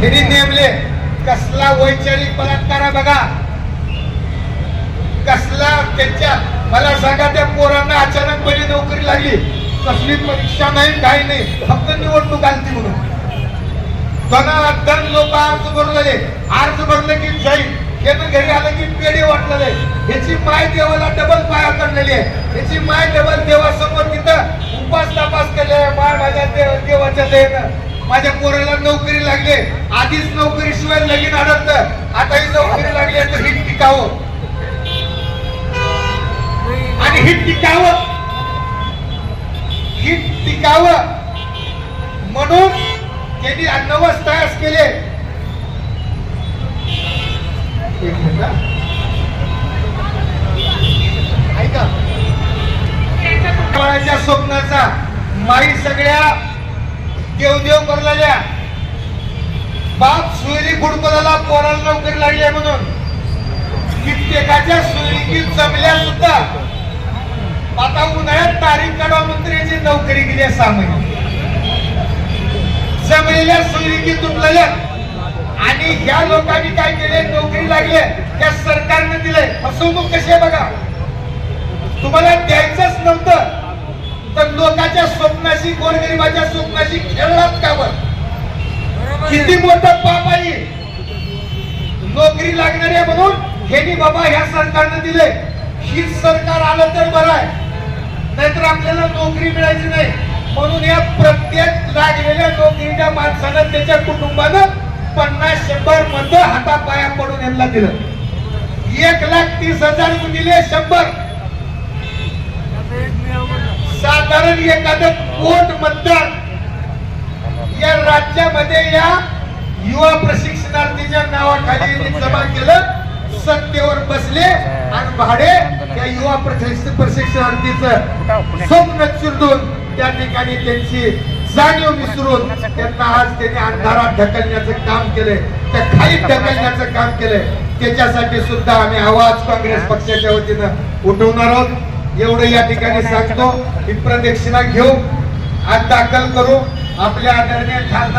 त्यांनी नेमले कसला वैचारिक बलात्कार बघा. कसला त्यांच्या मला सांगा त्या पोरांना अचानकपणे नोकरी लागली. कसली परीक्षा नाही काही नाही फक्त निवडणूक आलती म्हणून. धन लोक अर्ज भरून आले अर्ज भरलं की जाईल यानं घरी आलं की पेढे वाटलेले. ह्याची माय देवाला डबल पाया काढलेली आहे. ह्याची माय डबल देवासमोर तिथं उपास तपास केले माय माझ्या देव देवाच्या दयेनं. माझ्या पोराला नोकरी लागले. आधीच नोकरी शिवाय लगीन अडकत आता ही नोकरी लागली तर हिट टिकावं. आणि हिट टिकावं. हिट टिकावं. म्हणून त्यांनी नवस तयार केले. ऐका. स्वप्नाचा माई सगळ्या देवदेव भरलेल्या बाप सुरी गुडपदाला पोराला नोकरी लागली आहे म्हणून. कित्येकाच्या सुरीकी जमल्या सुद्धा. आता उन्हाळ्यात तारीख काढवा मंत्र्याची नोकरी गेली आहे सहा महिने. जमलेल्या सुरीकी तुटलेल्या. आणि ह्या लोकांनी काय केले? नोकरी लागले त्या सरकारने दिले फसवणूक कशी आहे बघा? तुम्हाला द्यायचंच नव्हतं. लोकांच्या स्वप्नाशी गोरगरिबाच्या स्वप्नाशी खेळलात का बरं? किती मोठं पाप आहे. नोकरी लागणार आहे म्हणून हेनी बाबा ह्या सरकारने दिले हीच सरकार आलं तर बरं आहे. नाहीतर आपल्याला नोकरी मिळायची नाही. म्हणून या प्रत्येक लागलेल्या नोकरीच्या माणसानं त्याच्या कुटुंबानं पन्नास शंभर मत हातापाया पडून यांना दिलं. एक लाख तीस हजार दिले शंभर. एखादं कोट मतदार या राज्यामध्ये या युवा प्रशिक्षणार्थीच्या नावाखाली जमा केलं. सत्तेवर बसले आणि भाडे त्या युवा प्रशिक्षणार्थीच स्वप्न चिरडून त्या ठिकाणी त्यांची जाणीव विसरून त्यांना आज त्यांनी अंधारात ढकलण्याचं काम केलंय. त्या खाली ढकलण्याचं काम केलंय. त्याच्यासाठी सुद्धा आम्ही आवाज काँग्रेस पक्षाच्या वतीनं उठवणार आहोत. एवढं या ठिकाणी सांगतो. ही प्रदक्षिणा घेऊ आज दाखल करू. आपल्या आदरणीय खासदार